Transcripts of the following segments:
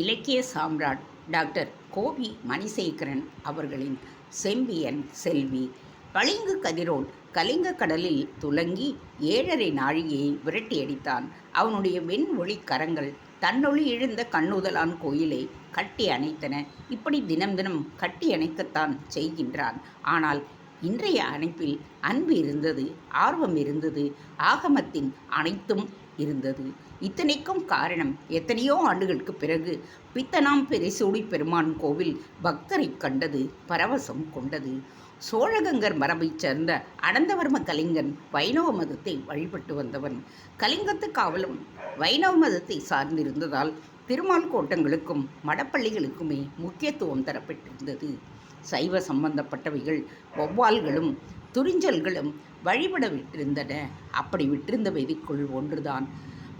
இலக்கிய சாம்ராட் டாக்டர் கோவி மணிசேகரன் அவர்களின் செம்பியன் செல்வி பளிங்கு கதிரோன் கலிங்க கடலில் துலங்கி ஏழரை நாழிகையை விரட்டியடித்தான். அவனுடைய வெண்மொழி கரங்கள் தன்னொளி எழுந்த கண்ணுதலான் கோயிலை கட்டி அணைத்தன. இப்படி தினம் தினம் கட்டி அணைக்கத்தான் செய்கின்றான். ஆனால் இன்றைய அணைப்பில் அன்பு இருந்தது ஆர்வம் இருந்தது. ஆகமத்தின் அனைத்தும் இருந்தது. இத்தனைக்கும் காரணம் எத்தனையோ ஆண்டுகளுக்கு பிறகு பித்தனாம் பெரிசூடி பெருமான் கோவில் பக்தரை கண்டது பரவசம் கொண்டது. சோழகங்கர் மரபைச் சேர்ந்த அனந்தவர்ம கலிங்கன் வைணவ மதத்தை வழிபட்டு வந்தவன். கலிங்கத்து காவலும் வைணவ மதத்தை சார்ந்திருந்ததால் திருமால் கோட்டங்களுக்கும் மடப்பள்ளிகளுக்குமே முக்கியத்துவம் தரப்பட்டிருந்தது. சைவ சம்பந்தப்பட்டவைகள் வௌவால்களும் துரிஞ்சல்களும் வழிபட விட்டிருந்தன அப்படி விட்டிருந்த வெதிக்குள் ஒன்றுதான்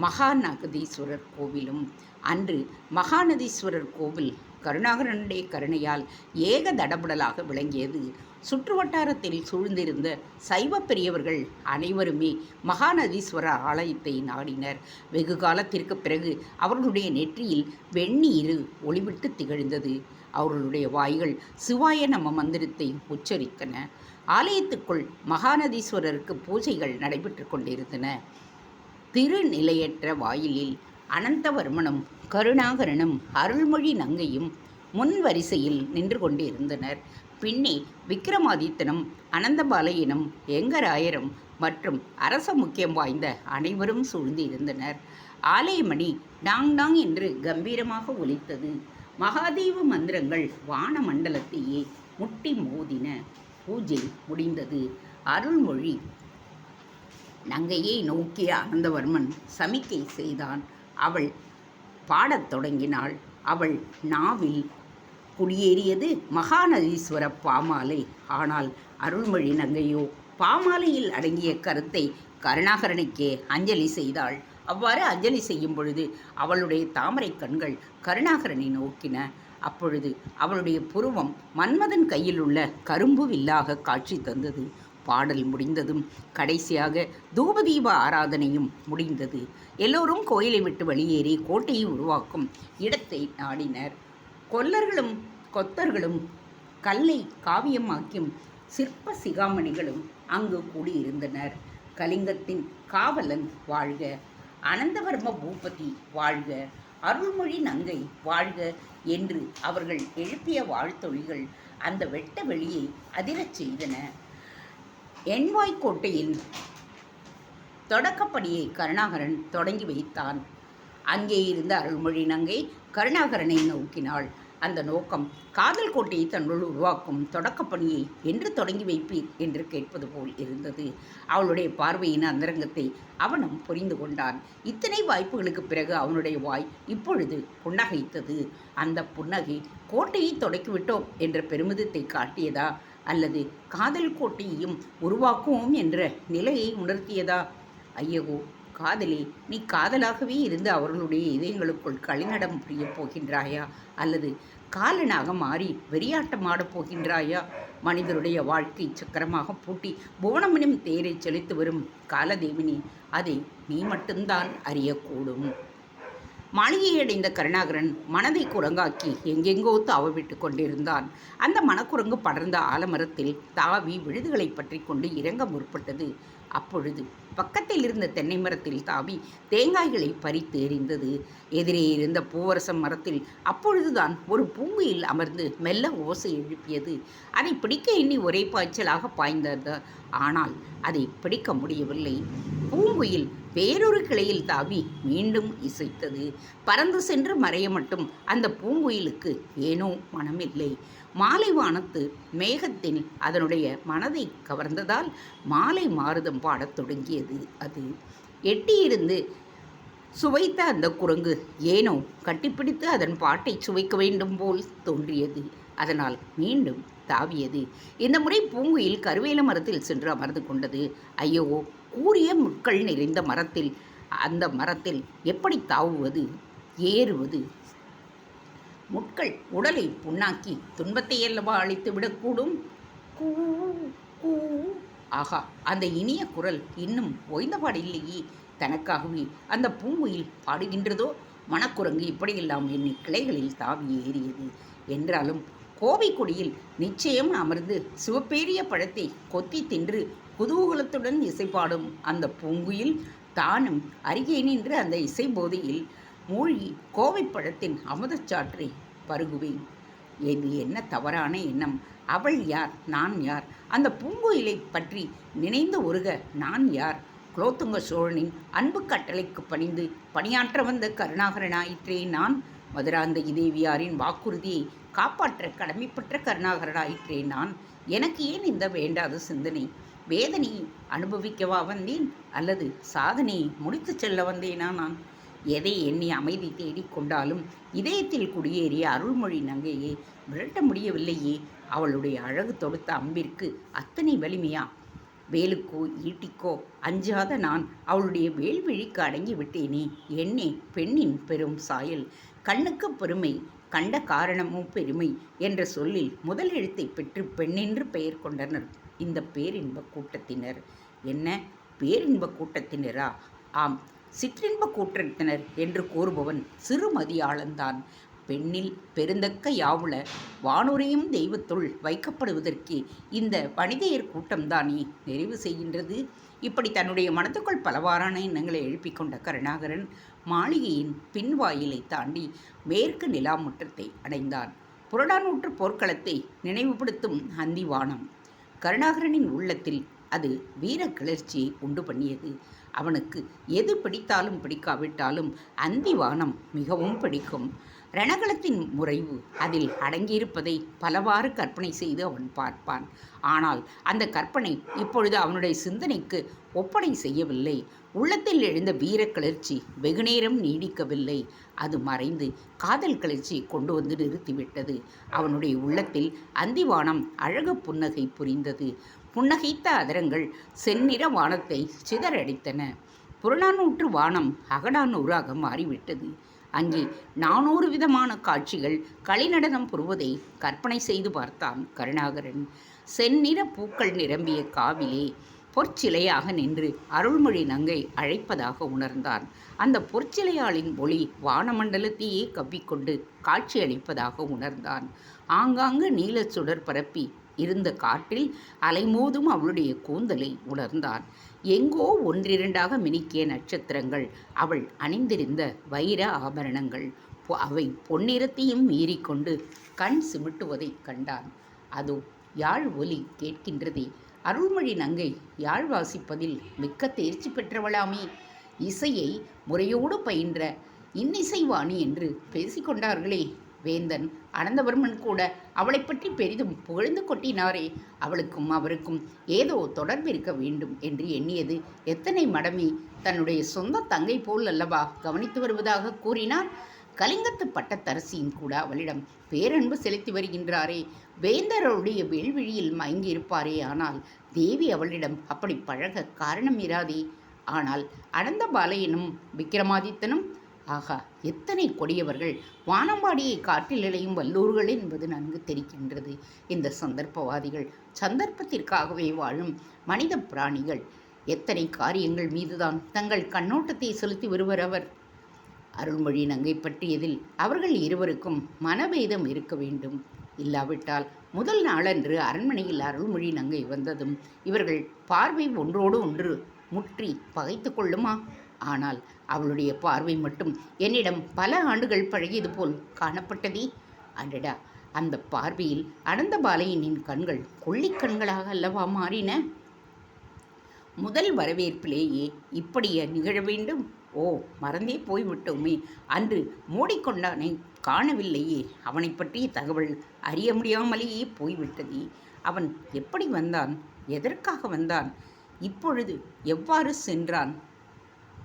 மகாநகதீஸ்வரர் கோவிலும். அன்று மகாநதீஸ்வரர் கோவில் கருணாகரனுடைய கருணையால் ஏக தடபுடலாக விளங்கியது. சுற்று வட்டாரத்தில் சூழ்ந்திருந்த சைவ பெரியவர்கள் அனைவருமே மகாநதீஸ்வரர் ஆலயத்தை நாடினர். வெகு காலத்திற்கு பிறகு அவர்களுடைய நெற்றியில் வெந்நீர் ஒளிவிட்டு திகழ்ந்தது. அவர்களுடைய வாய்கள் சிவாய நம்ம மந்திரத்தை உச்சரித்தன. ஆலயத்துக்குள் மகாநதீஸ்வரருக்கு பூஜைகள் நடைபெற்று கொண்டிருந்தன. திருநிலையற்ற வாயிலில் அனந்தவர்மனும் கருணாகரனும் அருள்மொழி நங்கையும் முன் வரிசையில் நின்று கொண்டிருந்தனர். பின்னே விக்ரமாதித்தனும் அனந்தபாலையனும் எங்கராயரும் மற்றும் அரச முக்கியம் வாய்ந்த அனைவரும் சூழ்ந்து இருந்தனர். ஆலயமணி டாங் டாங் என்று கம்பீரமாக ஒலித்தது. மகாதேவ மந்திரங்கள் வான மண்டலத்தையே முட்டி மோதின. பூஜை முடிந்தது. அருள்மொழி. நங்கையை நோக்கிய ஆனந்தவர்மன் சமிக்கை செய்தான். அவள் பாடத் தொடங்கினாள். அவள் நாவில் குடியேறியது மகாநதீஸ்வர பாமாலை. ஆனால் அருள்மொழி நங்கையோ பாமாலையில் அடங்கிய கருத்தை கருணாகரனுக்கே அஞ்சலி செய்தாள். அவ்வாறு அஞ்சலி செய்யும் பொழுது அவளுடைய தாமரை கண்கள் கருணாகரனை நோக்கின. அப்பொழுது அவளுடைய புருவம் மன்மதன் கையில் உள்ள கரும்பு வில்லாக காட்சி தந்தது. பாடல் முடிந்ததும் கடைசியாக தூபதீப ஆராதனையும் முடிந்தது. எல்லோரும் கோயிலை விட்டு வெளியேறி கோட்டையை உருவாக்கும் இடத்தை நாடினர். கொல்லர்களும் கொத்தர்களும் கல்லை காவியமாக்கும் சிற்ப சிகாமணிகளும் அங்கு கூடியிருந்தனர். கலிங்கத்தின் காவலன் வாழ்க. அனந்தவர்ம பூபதி வாழ்க அருள்மொழி நங்கை வாழ்க என்று அவர்கள் எழுப்பிய வாழ்த்தொழிகள் அந்த வெட்ட வெளியை அதிரச் செய்தன. எண்வாய்க்கோட்டையில் தொடக்கப்படியை கருணாகரன் தொடங்கி வைத்தான். அங்கே இருந்த அருள்மொழி நங்கை கருணாகரனை நோக்கினாள். அந்த நோக்கம் காதல் கோட்டையை தன்னுள் உருவாக்கும் தொடக்கப்பணியை என்று தொடங்கி வைப்பீர் என்று கேட்பது போல் இருந்தது. அவளுடைய பார்வையின் அந்தரங்கத்தை அவனும் புரிந்து கொண்டான். இத்தனை வாய்ப்புகளுக்கு பிறகு அவனுடைய வாய் இப்பொழுது புன்னகைத்தது. அந்த புன்னகை கோட்டையை தொடக்கிவிட்டோம் என்ற பெருமிதத்தை காட்டியதா? அல்லது காதல் கோட்டையையும் உருவாக்குவோம் என்ற நிலையை உணர்த்தியதா? ஐயகோ காதலி நீ காதலாகவே இருந்து அவர்களுடைய இதயங்களுக்குள் களிநடம் புரியப் போகின்றாயா? அல்லது காலனாக மாறி வெறியாட்டமாடப் போகின்றாயா? மனிதருடைய வாழ்க்கை சக்கரமாக பூட்டி புவனமனும் தேரை செலுத்து வரும் காலதேவினி அதை நீ மட்டும்தான் அறியக்கூடும். மாளிகையை அடைந்த கருணாகரன் மனதை குரங்காக்கி எங்கெங்கோ தாவவிட்டு கொண்டிருந்தான். அந்த மனக்குரங்கு படர்ந்த ஆலமரத்தில் தாவி விழுதுகளை பற்றி கொண்டு இறங்க முற்பட்டது. அப்பொழுது பக்கத்தில் இருந்த தென்னை மரத்தில் தாவி தேங்காய்களை பறித்து எறிந்தது. எதிரே இருந்த பூவரசம் மரத்தில் அப்பொழுதுதான் ஒரு பூங்குயில் அமர்ந்து மெல்ல ஓசை எழுப்பியது. அதை பிடிக்க எண்ணி ஒரே பாய்ச்சலாக பாய்ந்தது. ஆனால் அதை பிடிக்க முடியவில்லை. பூங்குயில் வேறொரு கிளையில் தாவி மீண்டும் இசைத்தது. பறந்து சென்று மறைய மட்டும் அந்த பூங்குயிலுக்கு ஏனோ மனமில்லை. மாலைவானத்து மேகத்தில் அதனுடைய மனதை கவர்ந்ததால் மாலை மாறுதம் பாடத் தொடங்கியது அது. எட்டியிருந்து சுவைத்த அந்த குரங்கு ஏனோ கட்டிப்பிடித்து அதன் பாட்டை சுவைக்க வேண்டும் போல் தோன்றியது. அதனால் மீண்டும் தாவியது. இந்த முறை பூங்குயில் கருவேல மரத்தில் சென்று அமர்ந்து கொண்டது. ஐயோ கூறிய முட்கள் நிறைந்த மரத்தில் அந்த மரத்தில் எப்படி தாவுவது ஏறுவது முட்கள் உடலை புண்ணாக்கி துன்பத்தை அல்லவா அழித்து விடக்கூடும்? கூ கூ. ஆகா அந்த இனிய குரல் இன்னும் ஓய்ந்தபாடில்லையே தனக்காகவே அந்த பூங்குயில் பாடுகின்றதோ? மணக்குரங்கு இப்படியெல்லாம் எண்ணி கிளைகளில் தாவி ஏறியது. என்றாலும் கோவைக்குடியில் நிச்சயம் அமர்ந்து சிவப்பேரிய பழத்தை கொத்தி தின்று குதூகலத்துடன் இசைப்பாடும் அந்த பூங்குயில் தானும் அருகே நின்று அந்த இசை போதையில் மூழ்கி கோவை பழத்தின் அமுதச்சாற்றை பருகுவேன். இது என்ன தவறான எண்ணம்? அவள் யார்? நான் யார்? அந்த பூங்குயிலை பற்றி நினைந்து ஒருக நான் யார்? குலோத்துங்க சோழனின் அன்பு கட்டளைக்கு பணிந்து பணியாற்ற வந்த கருணாகரனாயிற்றே நான். மதுராந்தகி தேவியாரின் வாக்குறுதியை காப்பாற்ற கடமைப்பட்ட கருணாகரனாயிற்றே நான். எனக்கு ஏன் இந்த வேண்டாத சிந்தனை? வேதனையை அனுபவிக்கவா வந்தேன்? அல்லது சாதனையை முடித்துச் செல்ல வந்தேனா நான்? எதை எண்ணி அமைதி தேடிக்கொண்டாலும் இதயத்தில் குடியேறிய அருள்மொழி நங்கையை விரட்ட முடியவில்லையே. அவளுடைய அழகு தொடுத்த அம்பிற்கு அத்தனை வலிமையா? வேலுக்கோ ஈட்டிக்கோ அஞ்சாத நான் அவளுடைய வேல்விழிக்கு அடங்கி விட்டேனே. என்னே பெண்ணின் பெரும் சாயல். கண்ணுக்கு பெருமை கண்ட காரணமும் பெருமை என்ற சொல்லில் முதல் எழுத்தை பெற்று பெண்ணென்று பெயர் கொண்டனர் இந்த பேரின்ப கூட்டத்தினர். என்ன? பேரின்ப கூட்டத்தினரா? ஆம் சிற்றின்ப கூட்டத்தினர் என்று கூறுபவன் சிறுமதியாளன்தான். பெண்ணில் பெருந்தக்க யாவுல வானுரையும் தெய்வத்துள் வைக்கப்படுவதற்கு இந்த வனிதையர் கூட்டம்தானே நிறைவு செய்கின்றது. இப்படி தன்னுடைய மனத்துக்குள் பலவாறான எண்ணங்களை எழுப்பிக் கொண்ட கருணாகரன் மாளிகையின் பின்வாயிலை தாண்டி மேற்கு நிலா முற்றத்தை அடைந்தான். புறநானூற்று போர்க்களத்தை நினைவுபடுத்தும் அந்திவானம். கருணாகரனின் உள்ளத்தில் அது வீர கிளர்ச்சியை உண்டு பண்ணியது. அவனுக்கு எது பிடித்தாலும் பிடிக்காவிட்டாலும் அந்திவானம் மிகவும் பிடிக்கும். ரணகளத்தின் முறைவு அதில் அடங்கியிருப்பதை பலவாறு கற்பனை செய்து அவன் பார்ப்பான். ஆனால் அந்த கற்பனை இப்பொழுது அவனுடைய சிந்தனைக்கு ஒப்படை செய்யவில்லை. உள்ளத்தில் எழுந்த வீர கிளர்ச்சி வெகுநேரம் நீடிக்கவில்லை. அது மறைந்து காதல் கிளர்ச்சி கொண்டு வந்து நிறுத்திவிட்டது. அவனுடைய உள்ளத்தில் அந்திவானம் அழகு புன்னகை புரிந்தது. புன்னகைத்த அதரங்கள் செந்நிற வானத்தை சிதறடித்தன. புறநானூற்று வானம் அகடானூறாக மாறிவிட்டது. அங்கே நானூறு விதமான காட்சிகள் கலைநடனம் புரிவதை கற்பனை செய்து பார்த்தான் கருணாகரன். செந்நிற பூக்கள் நிரம்பிய காவிலே பொற்சிலையாக நின்று அருள்மொழி நங்கை அழைப்பதாக உணர்ந்தான். அந்த பொற்சிலையாளின் ஒளி வானமண்டலத்தையே கவ்விக்கொண்டு காட்சியளிப்பதாக உணர்ந்தான். ஆங்காங்கு நீலச் சுடர் பரப்பி இருந்த காட்டில் அலைமோதும் அவளுடைய கூந்தலை உணர்ந்தான் எங்கோ ஒன்றிரண்டாக மினிக்கிய நட்சத்திரங்கள் அவள் அணிந்திருந்த வைர ஆபரணங்கள் பொ- அவை பொன்னிறத்தையும் மீறிக்கொண்டு கண் சிமிட்டுவதைக் கண்டான். அதோ யாழ் ஒலி கேட்கின்றதே அருள்மொழி நங்கை யாழ் வாசிப்பதில் மிக்க தேர்ச்சி பெற்றவளாமே. இசையை முறையோடு பயின்ற இன்னிசைவாணி என்று பேசிக்கொண்டார்களே. வேந்தன் அனந்தவர்மன் கூட அவளை பற்றி பெரிதும் புகழ்ந்து கொட்டினாரே. அவளுக்கும் அவருக்கும் ஏதோ தொடர்பு இருக்க வேண்டும் என்று எண்ணியது எத்தனை மடமே. தன்னுடைய சொந்த தங்கை போல் அல்லவா கவனித்து வருவதாக கூறினார் கலிங்கத்து பட்டத்தரசியும் கூட அவளிடம் பேரன்பு செலுத்தி வருகின்றாரே. வேந்தருடைய வேள்விழியில் மயங்கியிருப்பாரே ஆனால் தேவி அவளிடம் அப்படி பழக காரணம் இராதே. ஆனால் அனந்த பாலையனும் விக்ரமாதித்தனும் ஆகா எத்தனை கொடியவர்கள் வானம்பாடியை காட்டில் இழையும் வல்லூர்கள் என்பது நன்கு தெரிகின்றது. இந்த சந்தர்ப்பவாதிகள் சந்தர்ப்பத்திற்காகவே வாழும் மனித பிராணிகள். எத்தனை காரியங்கள் மீதுதான் தங்கள் கண்ணோட்டத்தை செலுத்தி வருவர் அவர் அருள்மொழி நங்கை பற்றியதில் அவர்கள் இருவருக்கும் மனபேதம் இருக்க வேண்டும். இல்லாவிட்டால் முதல் நாளன்று அரண்மனையில் அருள்மொழி நங்கை வந்ததும் இவர்கள் பார்வை ஒன்றோடு ஒன்று முற்றி பகைத்து கொள்ளுமா? ஆனால் அவளுடைய பார்வை மட்டும் என்னிடம் பல ஆண்டுகள் பழகியது போல் காணப்பட்டதே. அடடா! அந்த பார்வையில் அனந்த பாலையனின் கண்கள் கொள்ளிக் கண்களாக அல்லவா மாறின? முதல் வரவேற்பிலேயே இப்படியே நிகழ வேண்டும். ஓ மறந்தே போய்விட்டோமே. அன்று மூடிக்கொண்டானை காணவில்லையே. அவனை பற்றிய தகவல் அறிய முடியாமலேயே போய்விட்டதே. அவன் எப்படி வந்தான்? எதற்காக வந்தான்? இப்பொழுது எவ்வாறு சென்றான்?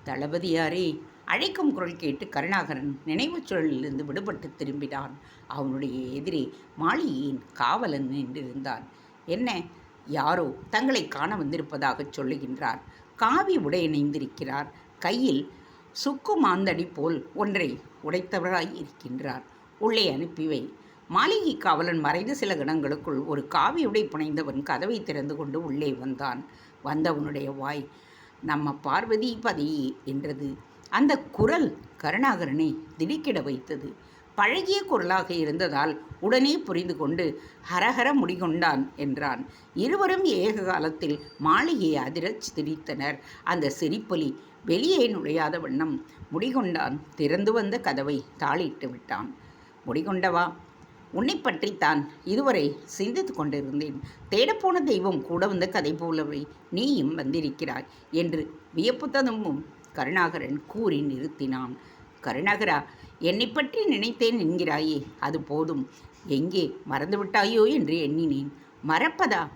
தளபதியாரே அழைக்கும் குரல் கேட்டு கருணாகரன் நினைவுச் சூழலிலிருந்து விடுபட்டு திரும்பினான். அவனுடைய எதிரே மாளிகையின் காவலன் நின்றிருந்தான். என்ன? யாரோ தங்களை காண வந்திருப்பதாகச் சொல்லுகின்றார். காவி உடையணிந்திருக்கிறார் கையில் சுக்கு மாந்தடி போல் ஒன்றை உடைத்தவராய் இருக்கின்றார். உள்ளே அனுப்பிவை மாளிகை காவலன் மறைந்த சில கணங்களுக்குள் ஒரு காவி உடை புனைந்தவன் கதவை திறந்து கொண்டு உள்ளே வந்தான். வந்தவனுடைய வாய். நம்ம பார்வதி பதி என்றது. அந்த குரல் கருணாகரனை திடுக்கிட வைத்தது. பழகிய குரலாக இருந்ததால் உடனே புரிந்து கொண்டு ஹரஹர முடிகொண்டான் என்றான். இருவரும் ஏக காலத்தில் மாளிகையை அதிரச் சிரித்தனர் அந்த சிரிப்பொலி வெளியே நுழையாத வண்ணம் முடிகொண்டான் திறந்து வந்த கதவை தாளிட்டு விட்டான். முடிகொண்டவா? உன்னை பற்றித்தான் இதுவரை சிந்தித்து கொண்டிருந்தேன். தேடப்போன தெய்வம் கூட வந்த கதை போலவே நீயும் வந்திருக்கிறாய் என்று வியப்புத்ததமும் கருணாகரன் கூறி நிறுத்தினான். கருணாகரா என்னை பற்றி நினைத்தேன் என்கிறாயே அது போதும். எங்கே மறந்துவிட்டாயோ என்று எண்ணினேன். மறப்பதா?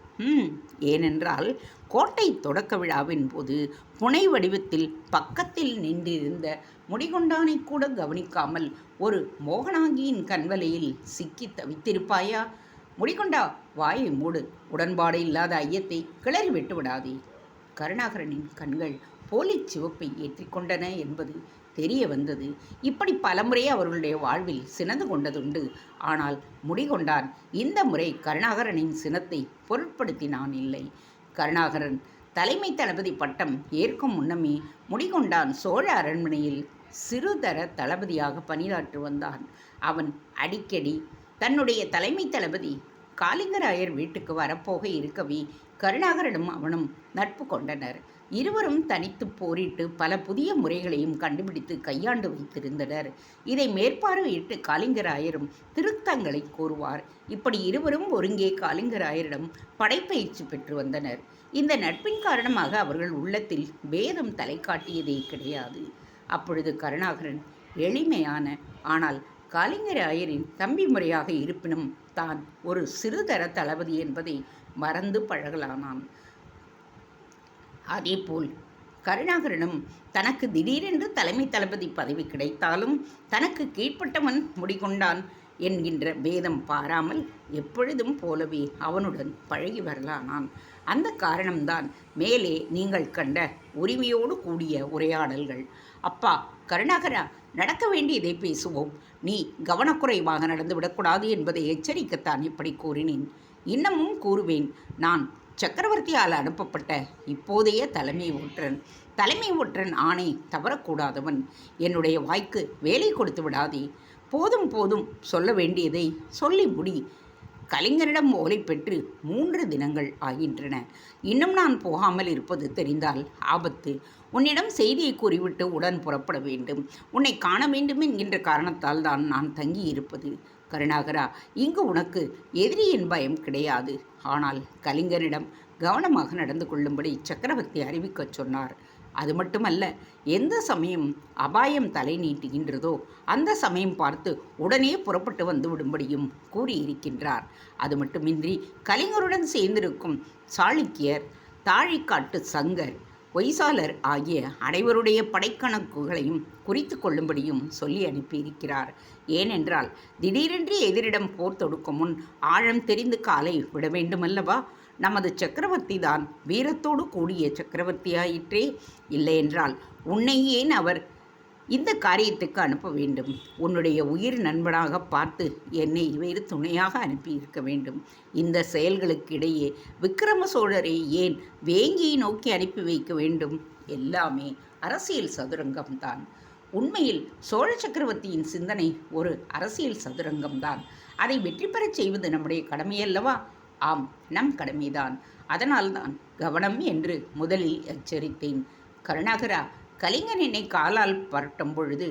ஏனென்றால் கோட்டை தொடக்க விழாவின் போது புனை வடிவத்தில் பக்கத்தில் நின்றிருந்த முடிகொண்டானை கூட கவனிக்காமல் ஒரு மோகனாங்கியின் கண்வலையில் சிக்கி தவித்திருப்பாயா? முடிகொண்டா வாயை மூடு. உடன்பாடு இல்லாத ஐயத்தை கிளறி விட்டு விடாதே கருணாகரனின் கண்கள் போலி சிவப்பை ஏற்றிக்கொண்டன என்பது தெரிய வந்தது. இப்படி பலமுறை அவர்களுடைய வாழ்வில் சினந்து கொண்டதுண்டு. ஆனால் முடிகொண்டான் இந்த முறை கருணாகரனின் சினத்தை பொருட்படுத்தினான் இல்லை. கருணாகரன் தலைமை தளபதி பட்டம் ஏற்கும் முன்னமே முடிகொண்டான் சோழ அரண்மனையில் சிறுதர தளபதியாக பணியாற்றி வந்தான். அவன் அடிக்கடி தன்னுடைய தலைமை தளபதி காளிங்கராயர் வீட்டுக்கு வரப்போக இருக்கவே கருணாகரனும் அவனும் நட்பு கொண்டனர். இருவரும் தனித்து போரிட்டு பல புதிய முறைகளையும் கண்டுபிடித்து கையாண்டு வைத்திருந்தனர். இதை மேற்பார்வையிட்டு காளிங்கராயரும் திருத்தங்களை கூறுவார். இப்படி இருவரும் ஒருங்கே காளிங்கராயரிடம் படைப்பயிற்சி பெற்று வந்தனர். இந்த நட்பின் காரணமாக அவர்கள் உள்ளத்தில் பேதம் தலை காட்டியதே கிடையாது. அப்பொழுது கருணாகரன் எளிமையான ஆனால் காளிங்கராயரின் தம்பி முறையாக இருப்பினும் தான் ஒரு சிறுதர தளபதி என்பதை மறந்து பழகலானான் அதேபோல் கருணாகரனும் தனக்கு திடீரென்று தலைமை தளபதி பதவி கிடைத்தாலும் தனக்கு கீழ்ப்பட்டவன் முடிகொண்டான் என்கின்ற பேதம் பாராமல் எப்பொழுதும் போலவே அவனுடன் பழகி வரலானான். அந்த காரணம்தான் மேலே நீங்கள் கண்ட உரிமையோடு கூடிய உரையாடல்கள். அப்பா கருணாகரா நடக்க வேண்டியதை பேசுவோம். நீ கவனக்குறைவாக நடந்துவிடக்கூடாது என்பதை எச்சரிக்கத்தான் இப்படி கூறினேன். இன்னமும் கூறுவேன். நான் சக்கரவர்த்தியால் அனுப்பப்பட்ட இப்போதைய தலைமை ஒற்றன். தலைமை ஒற்றன் ஆணை தவறக்கூடாதவன். என்னுடைய வாய்க்கு வேலை கொடுத்து விடாதே. போதும் போதும் சொல்ல வேண்டியதை சொல்லி முடி. கலைஞரிடம் ஓலை பெற்று மூன்று தினங்கள் ஆகின்றன. இன்னும் நான் போகாமல் இருப்பது தெரிந்தால் ஆபத்து. உன்னிடம் செய்தியை கூறிவிட்டு உடன் புறப்பட வேண்டும். உன்னை காண வேண்டும் என்கின்ற காரணத்தால் தான் நான் தங்கியிருப்பது. கருணாகரா இங்கு உனக்கு எதிரியின் பயம் கிடையாது. ஆனால் கலிங்கனிடம் கவனமாக நடந்து கொள்ளும்படி சக்கரவர்த்தி அறிவிக்கச் சொன்னார். அது மட்டுமல்ல எந்த சமயம் அபாயம் தலை நீட்டுகின்றதோ அந்த சமயம் பார்த்து உடனே புறப்பட்டு வந்து விடும்படியும் கூறியிருக்கின்றார். அது மட்டுமின்றி கலிங்கருடன் சேர்ந்திருக்கும் சாளுக்கியர் தாழிக்காட்டு சங்கர் ஒய்சாலர் ஆகிய அனைவருடைய படைக்கணக்குகளையும் குறித்து கொள்ளும்படியும் சொல்லி அனுப்பியிருக்கிறார். ஏனென்றால் திடீரென்று எதிரிடம் போர் தொடுக்கும் முன் ஆழம் தெரிந்து காலை விட வேண்டுமல்லவா? நமது சக்கரவர்த்தி தான் வீரத்தோடு கூடிய சக்கரவர்த்தியாயிற்றே. இல்லையென்றால் உன்னை ஏன் அவர் இந்த காரியத்துக்கு அனுப்ப வேண்டும். உன்னுடைய உயிர் நண்பனாக பார்த்து என்னை வேறு துணையாக அனுப்பியிருக்க வேண்டும். இந்த செயல்களுக்கு இடையே விக்கிரம சோழரை ஏன் வேங்கியை நோக்கி அனுப்பி வைக்க வேண்டும்? எல்லாமே அரசியல் சதுரங்கம்தான். உண்மையில் சோழ சக்கரவர்த்தியின் சிந்தனை ஒரு அரசியல் சதுரங்கம்தான். அதை வெற்றி பெறச் செய்வது நம்முடைய கடமையல்லவா ஆம் நம் கடமைதான். அதனால்தான் கவனம் என்று முதலில் எச்சரித்தேன். கருணாகரா கலிங்கன் என்னை காலால் பரட்டும் பொழுது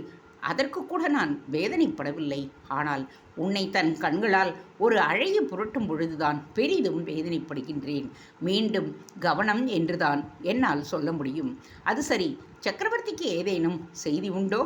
அதற்கு கூட நான் வேதனைப்படவில்லை. ஆனால் உன்னை தன் கண்களால் ஒரு அழைய புரட்டும் பொழுதுதான் பெரிதும் வேதனைப்படுகின்றேன். மீண்டும் கவனம் என்றுதான் என்னால் சொல்ல முடியும். அது சரி சக்கரவர்த்திக்கு ஏதேனும் செய்தி உண்டோ?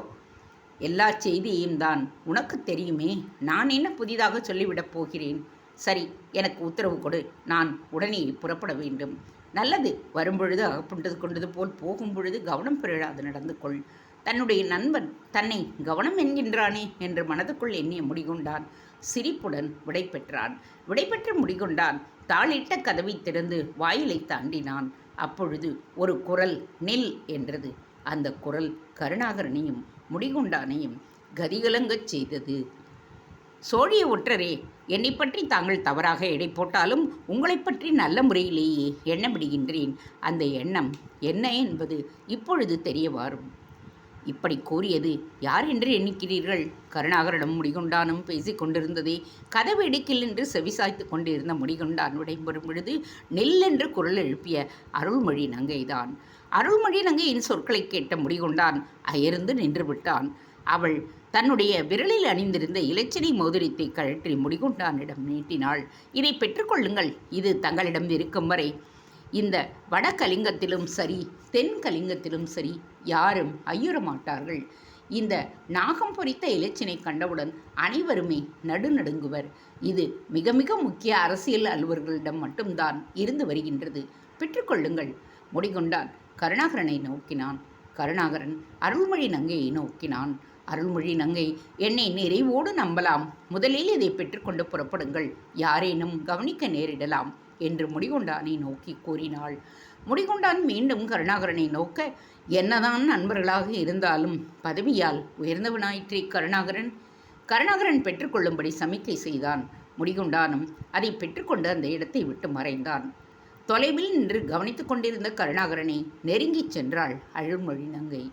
எல்லா செய்தியையும் தான் உனக்கு தெரியுமே. நான் என்ன புதிதாக சொல்லிவிடப் போகிறேன்? சரி எனக்கு உத்தரவு கொடு. நான் உடனே புறப்பட வேண்டும். நல்லது. வரும்பொழுது அகப்பட்டது கொண்டது போல் போகும் பொழுது கவனம் பெறாது நடந்து கொள். தன்னுடைய நண்பன் தன்னை கவனம் என்கின்றானே என்று மனதுக்குள் எண்ணிய முடிகொண்டான். சிரிப்புடன் விடை பெற்றான் விடை பெற்று முடிகொண்டான். தாளிட்ட கதவை திறந்து வாயிலை தாண்டினான். அப்பொழுது ஒரு குரல் நில் என்றது. அந்த குரல் கருணாகரனையும் முடிகொண்டானையும் கதிகலங்கச் செய்தது. சோழிய ஒற்றரே என்னை பற்றி தாங்கள் தவறாக எடை போட்டாலும் உங்களை பற்றி நல்ல முறையிலேயே எண்ணமிடுகின்றேன் அந்த எண்ணம் என்ன என்பது இப்பொழுது தெரிய வரும். இப்படி கூறியது யார் என்று எண்ணிக்கிறீர்கள்? கருணாகரிடம் முடிகொண்டானும் பேசிக் கொண்டிருந்ததே. கதவு இடுக்கில் என்று செவிசாய்த்து கொண்டிருந்த முடிகொண்டான் விடைபெறும் பொழுது நெல்லென்று குரல் எழுப்பிய அருள்மொழி நங்கைதான். அருள்மொழி நங்கையின் சொற்களை கேட்ட முடிகொண்டான் அயர்ந்து நின்று விட்டான். அவள் தன்னுடைய விரலில் அணிந்திருந்த இலச்சினை மோதிரத்தை கழற்றி முடிகொண்டானிடம் நீட்டினாள். இதை பெற்றுக்கொள்ளுங்கள். இது தங்களிடம் இருக்கும் வரை. இந்த வடகலிங்கத்திலும் சரி தென் கலிங்கத்திலும் சரி யாரும் ஐயுற மாட்டார்கள் இந்த நாகம் பொறித்த இலச்சினை கண்டவுடன் அனைவருமே நடுநடுங்குவர். இது மிக மிக முக்கிய அரசியல் அலுவலர்களிடம் மட்டும்தான் இருந்து வருகின்றது. பெற்றுக்கொள்ளுங்கள். முடிகொண்டான். கருணாகரனை நோக்கினான். கருணாகரன் அருள்மொழி நங்கையை நோக்கினான். அருள்மொழி நங்கை என்னை நிறைவோடு நம்பலாம். முதலில் இதை பெற்றுக்கொண்டு புறப்படுங்கள். யாரேனும் கவனிக்க நேரிடலாம் என்று முடிகொண்டானை நோக்கி கூறினாள். முடிகொண்டான் மீண்டும் கருணாகரனை நோக்க என்னதான் நண்பர்களாக இருந்தாலும் பதவியால் உயர்ந்தவனாயிற்றே கருணாகரன். கருணாகரன் பெற்றுக்கொள்ளும்படி சமிக்கை செய்தான். முடிகொண்டானும் அதை பெற்றுக்கொண்டு அந்த இடத்தை விட்டு மறைந்தான். தொலைவில் நின்று கவனித்துக் கொண்டிருந்த கருணாகரனை நெருங்கிச் சென்றாள் அழுமொழி நங்கை.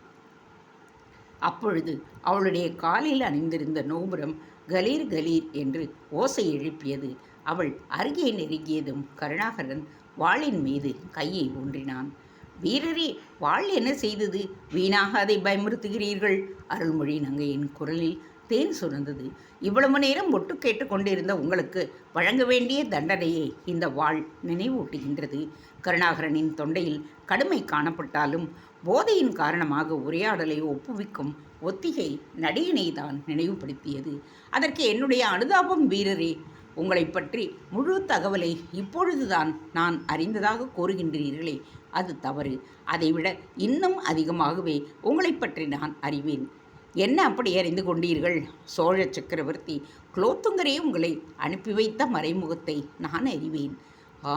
அப்பொழுது அவளுடைய காலில் அணிந்திருந்த நோபுரம் கலீர் கலீர் என்று ஓசை எழுப்பியது. அவள் அருகே நெருங்கியதும் கருணாகரன் வாளின் மீது கையை ஊன்றினான். வீரரே வாள் என்ன செய்தது? வீணாக அதை பயமுறுத்துகிறீர்கள்? அருள்மொழி நங்கையின் குரலில் தேன் சுரந்தது. இவ்வளவு நேரம் ஒட்டு கேட்டுக்கொண்டிருந்த உங்களுக்கு வழங்க வேண்டிய தண்டனையை இந்த வாழ் நினைவூட்டுகின்றது. கருணாகரனின் தொண்டையில் கடுமை காணப்பட்டாலும் போதையின் காரணமாக உரையாடலை ஒப்புவிக்கும் ஒத்திகை நடிகனை தான் நினைவுபடுத்தியது. அதற்கு என்னுடைய அனுதாபம் வீரரே உங்களை பற்றி முழு தகவலை இப்பொழுதுதான் நான் அறிந்ததாக கூறுகின்றீர்களே அது தவறு. அதைவிட இன்னும் அதிகமாகவே உங்களை பற்றி நான் அறிவேன். என்ன அப்படி அறிந்து கொண்டீர்கள்? சோழ சக்கரவர்த்தி குலோத்துங்கரே உங்களை அனுப்பி வைத்த மறைமுகத்தை நான் அறிவேன். ஆ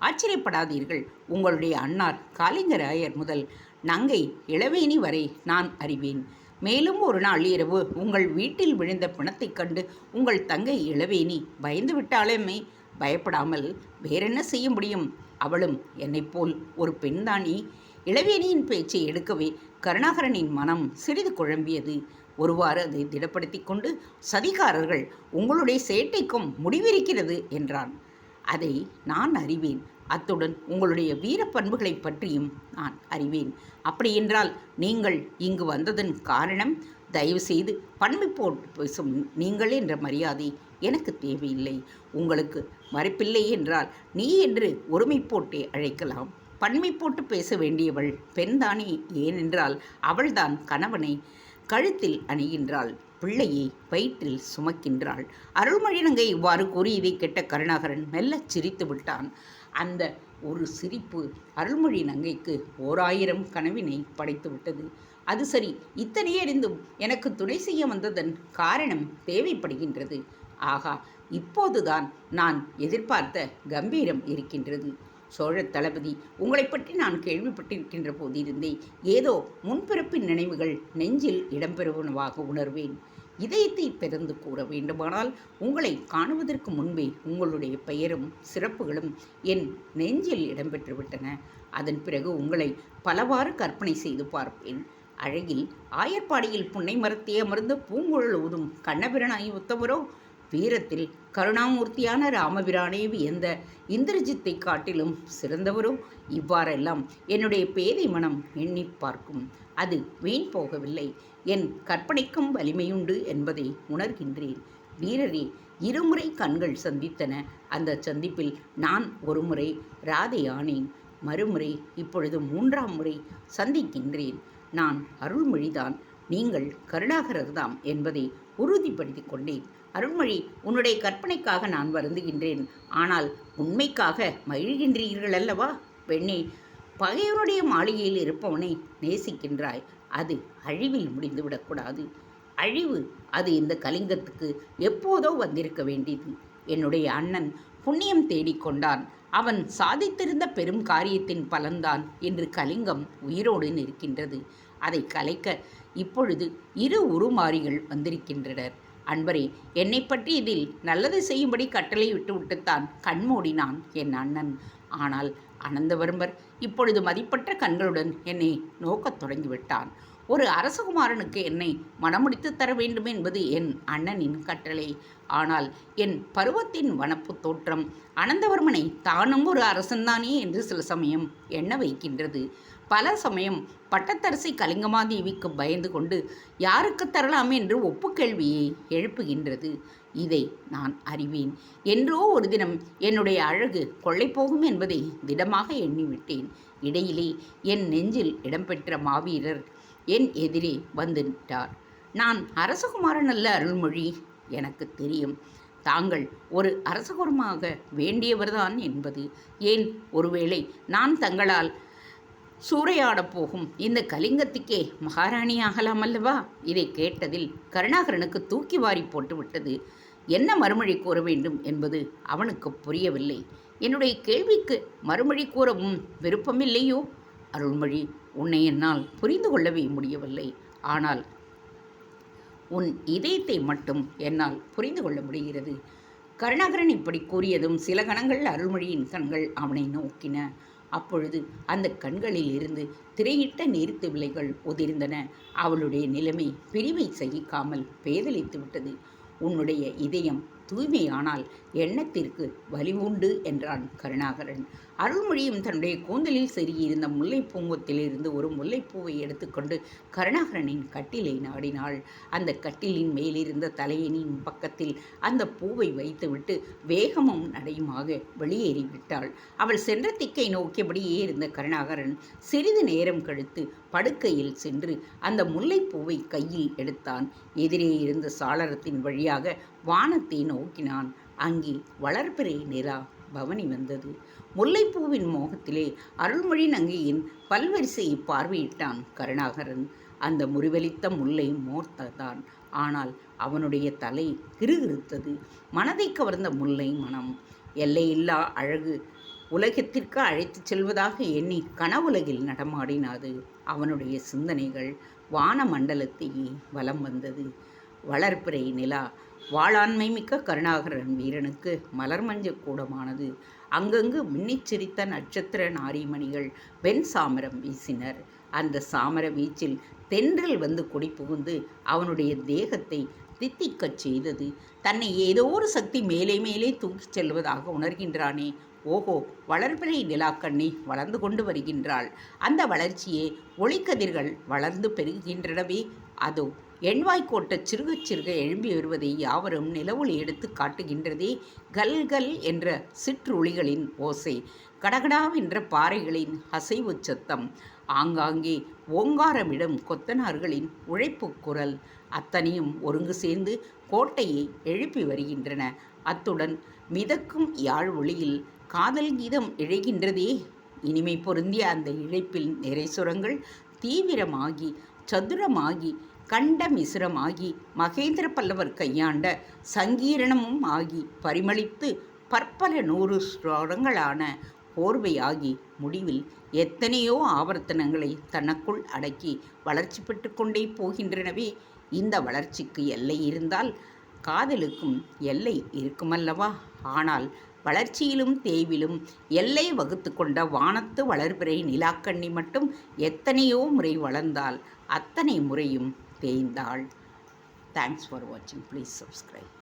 ஆச்சரியப்படாதீர்கள். உங்களுடைய அன்னார் காலிங்கராயர் முதல் நங்கை இளவேணி வரை நான் அறிவேன். மேலும் ஒரு நாள் இரவு உங்கள் வீட்டில் விழுந்த பிணத்தைக் கண்டு உங்கள் தங்கை இளவேணி பயந்து விட்டாலுமே பயப்படாமல் வேறென்ன செய்ய முடியும்? அவளும் என்னைப் போல் ஒரு பெண்தானி. இளவேணியின் பேச்சை எடுக்கவே கருணாகரனின் மனம் சிறிது குழம்பியது. ஒருவாறு அதை திடப்படுத்தி கொண்டு சதிகாரர்கள் உங்களுடைய சேட்டைக்கும் முடிவிருக்கிறது என்றான். அதை நான் அறிவேன். அத்துடன் உங்களுடைய வீரப்பண்புகளை பற்றியும் நான் அறிவேன். அப்படியென்றால் நீங்கள் இங்கு வந்ததன் காரணம் தயவுசெய்து பன்மை போட்டு பேசும் நீங்கள் என்ற மரியாதை எனக்கு தேவையில்லை. உங்களுக்கு மறைப்பில்லை என்றால் நீ என்று ஒருமை போட்டே அழைக்கலாம். பன்மை போட்டு பேச வேண்டியவள் பெண்தானே ஏனென்றால் அவள்தான் கணவனை கழுத்தில் அணிகின்றாள். பிள்ளையை வயிற்றில் சுமக்கின்றாள். அருள்மொழிநங்கை இவ்வாறு கூறியதை கேட்ட கருணாகரன் மெல்லச் சிரித்து விட்டான். அந்த ஒரு சிரிப்பு அருள்மொழி நங்கைக்கு ஓராயிரம் கனவினை படைத்து விட்டது. அது சரி இத்தனை அறிந்தும் எனக்கு துணை செய்ய வந்ததன் காரணம் தேவைப்படுகின்றது. ஆகா இப்போதுதான் நான் எதிர்பார்த்த கம்பீரம் இருக்கின்றது. சோழ தளபதி உங்களை பற்றி நான் கேள்விப்பட்டிருக்கின்ற போதிருந்தே ஏதோ முன்பிறப்பின் நினைவுகள் நெஞ்சில் இடம்பெறுவனவாக உணர்வேன். இதயத்தை பிறந்து கூற வேண்டுமானால் உங்களை காணுவதற்கு முன்பே உங்களுடைய பெயரும் சிறப்புகளும் என் நெஞ்சில் இடம்பெற்றுவிட்டன. அதன் பிறகு உங்களை பலவாறு கற்பனை செய்து பார்ப்பேன். அழகில் ஆயர்பாடியில் புன்னை மரத்தை அமர்ந்து பூங்குழல் ஊதும் கண்ணபிரனாய் உத்தவரோ வீரத்தில் கருணாமூர்த்தியான ராமபிரானே வியந்த இந்திரஜித்தை காட்டிலும் சிறந்தவரோ? இவ்வாறெல்லாம் என்னுடைய பேதை மனம் எண்ணி பார்க்கும். அது வீண் போகவில்லை. என் கற்பனைக்கும் வலிமையுண்டு என்பதை உணர்கின்றேன். வீரரே இருமுறை கண்கள் சந்தித்தன. அந்த சந்திப்பில் நான் ஒருமுறை ராதை ஆனேன் மறுமுறை இப்பொழுது மூன்றாம் முறை சந்திக்கின்றேன். நான் அருள்மொழிதான். நீங்கள் கருணாகரர்தாம் என்பதை உறுதிப்படுத்திக் கொண்டேன். அருண்மொழி உன்னுடைய கற்பனைக்காக நான் வருந்துகின்றேன். ஆனால் உண்மைக்காக மகிழ்கின்றீர்கள் அல்லவா பெண்ணே பகைவனுடைய மாளிகையில் இருப்பவனை நேசிக்கின்றாய். அது அழிவில் முடிந்துவிடக்கூடாது. அழிவு அது இந்த கலிங்கத்துக்கு எப்போதோ வந்திருக்க வேண்டியது. என்னுடைய அண்ணன் புண்ணியம் தேடிக்கொண்டான் அவன் சாதித்திருந்த பெரும் காரியத்தின் பலன்தான் இன்று கலிங்கம் உயிரோடு நிற்கின்றது. அதை கலைக்க இப்பொழுது இரு உருமாறிகள் வந்திருக்கின்றனர். அன்பரே என்னை பற்றி இதில் நல்லது செய்யும்படி கட்டளை விட்டுவிட்டுத்தான் கண்மூடினான் என் அண்ணன். ஆனால் அனந்தவர்மர் இப்பொழுது மதிப்பற்ற கண்களுடன் என்னை நோக்கத் தொடங்கிவிட்டான் ஒரு அரசகுமாரனுக்கு என்னை மணமுடித்து தர வேண்டும் என்பது என் அண்ணனின் கட்டளை. ஆனால் என் பருவத்தின் வனப்பு தோற்றம் அனந்தவர்மனை தானும் ஒரு அரசன்தானே என்று சில சமயம் எண்ண வைக்கின்றது. பல சமயம் பட்டத்தரசி கலிங்கமாதேவிக்கு பயந்து கொண்டு யாருக்கு தரலாம் என்று ஒப்புக்கேள்வியை எழுப்புகின்றது. இதை நான் அறிவேன். என்றோ ஒரு தினம் என்னுடைய அழகு கொள்ளை போகும் என்பதை திடமாக எண்ணிவிட்டேன். இடையிலே என் நெஞ்சில் இடம்பெற்ற மாவீரர் என் எதிரே வந்து நின்றார். நான் அரசகுமாரன் அல்ல அருள்மொழி எனக்கு தெரியும். தாங்கள் ஒரு அரசகுரமாக வேண்டியவர்தான் என்பது. ஏன்? ஒருவேளை நான் தங்களால் சூறையாடப் போகும். இந்த கலிங்கத்துக்கே மகாராணி ஆகலாம் அல்லவா? இதை கேட்டதில் கருணாகரனுக்கு தூக்கி வாரி போட்டுவிட்டது. என்ன மறுமொழி கூற வேண்டும் என்பது அவனுக்கு புரியவில்லை. என்னுடைய கேள்விக்கு மறுமொழி கூறவும் விருப்பமில்லையோ? அருள்மொழி உன்னை என்னால் புரிந்து கொள்ளவே முடியவில்லை. ஆனால் உன் இதயத்தை மட்டும் என்னால் புரிந்து கொள்ள முடிகிறது. கருணாகரன் இப்படி கூறியதும் சில கணங்கள் அருள்மொழியின் கண்கள் அவனை நோக்கின. அப்பொழுது அந்த கண்களில் இருந்து திரையிட்ட நீர்த்து விலைகள் உதிர்ந்தன. அவளுடைய நிலைமை பிரிவை சகிக்காமல் பேதலித்து விட்டது. உன்னுடைய இதயம் தூய்மையானால் எண்ணத்திற்கு வலிவுண்டு என்றான் கருணாகரன். அருள்மொழியும் தன்னுடைய கூந்தலில் செருகியிருந்த முல்லை பூங்கொத்திலிருந்து ஒரு முல்லைப்பூவை எடுத்துக்கொண்டு கருணாகரனின் கட்டிலை நாடினாள். அந்த கட்டிலின் மேலிருந்த தலையனின் பக்கத்தில் அந்த பூவை வைத்துவிட்டு வேகமும் நடையுமாக வெளியேறிவிட்டாள் அவள் சென்ற திக்கை நோக்கியபடியே இருந்த கருணாகரன் சிறிது நேரம் கழித்து படுக்கையில் சென்று அந்த முல்லைப்பூவை கையில் எடுத்தான். எதிரே இருந்த சாளரத்தின் வழியாக வானத்தை நோக்கினான். அங்கே வளர்பிறை நிலா பவனி வந்தது. முல்லைப்பூவின் மோகத்திலே அருள்மொழி நங்கையின் பல்வரிசையை பார்வையிட்டான் கருணாகரன். அந்த முறிவலித்த முல்லை மோர்த்ததான். ஆனால் அவனுடைய தலை கிருகிருத்தது. மனதை கவர்ந்த முல்லை மனம். எல்லையில்லா அழகு உலகத்திற்கு அழைத்துச் செல்வதாக எண்ணி கனவுலகில் நடமாடினாது அவனுடைய சிந்தனைகள். வான மண்டலத்தையே வலம் வந்தது. வளர்ப்பிறை நிலா வாளாண்மை மிக்க கருணாகரன் வீரனுக்கு மலர் மஞ்ச கூடமானது. அங்கங்கு மின்னிச்சிரித்த நட்சத்திர நாரிமணிகள் வெண் சாமரம் வீசினர். அந்த சாமர வீச்சில் தென்றில் வந்து குடி புகுந்து அவனுடைய தேகத்தை தித்திக்கச் செய்தது. தன்னை ஏதோ ஒரு சக்தி மேலே மேலே தூக்கிச் செல்வதாக உணர்கின்றானே. ஓஹோ வளர்பிறை நிலாக்கண்ணி வளர்ந்து கொண்டு வருகின்றாள். அந்த வளர்ச்சியே ஒளிக்கதிர்கள் வளர்ந்து பெருகின்றனவே அதோ எண்வாய்க்கோட்ட சிறுக சிறுக எழும்பி வருவதை யாவரும் நிலவொளி எடுத்து காட்டுகின்றதே கல்கல் என்ற சிற்றொளிகளின் ஓசை. கடகடாவென்ற பாறைகளின் அசைவு சத்தம். ஆங்காங்கே ஓங்காரமிடம் கொத்தனார்களின் உழைப்பு குரல். அத்தனையும் ஒருங்கு சேர்ந்து கோட்டையை எழுப்பி வருகின்றன. அத்துடன் மிதக்கும் யாழ் ஒளியில் காதல் கீதம் இழைகின்றதே. இனிமை பொருந்திய அந்த இழைப்பில் நிறை சுரங்கள் தீவிரமாகி சதுரமாகி கண்ட மிசுரமாகி மகேந்திர பல்லவர் கையாண்ட சங்கீரணமும் ஆகி பரிமளித்து பற்பல நூறு ஸ்வரங்களான போர்வையாகி முடிவில் எத்தனையோ ஆவர்த்தனங்களை தனக்குள் அடக்கி வளர்ச்சி பெற்று கொண்டே போகின்றனவே. இந்த வளர்ச்சிக்கு எல்லை இருந்தால் காதலுக்கும் எல்லை இருக்குமல்லவா? ஆனால் வளர்ச்சியிலும் தேய்விலும் எல்லை வகுத்து கொண்ட வானத்து வளர்பிறை நிலாக்கண்ணி மட்டும் எத்தனையோ முறை வளர்ந்தால் அத்தனை முறையும் தேய்ந்தாள் தேங்க்ஸ் ஃபார் வாட்சிங் ப்ளீஸ் சப்ஸ்கிரைப்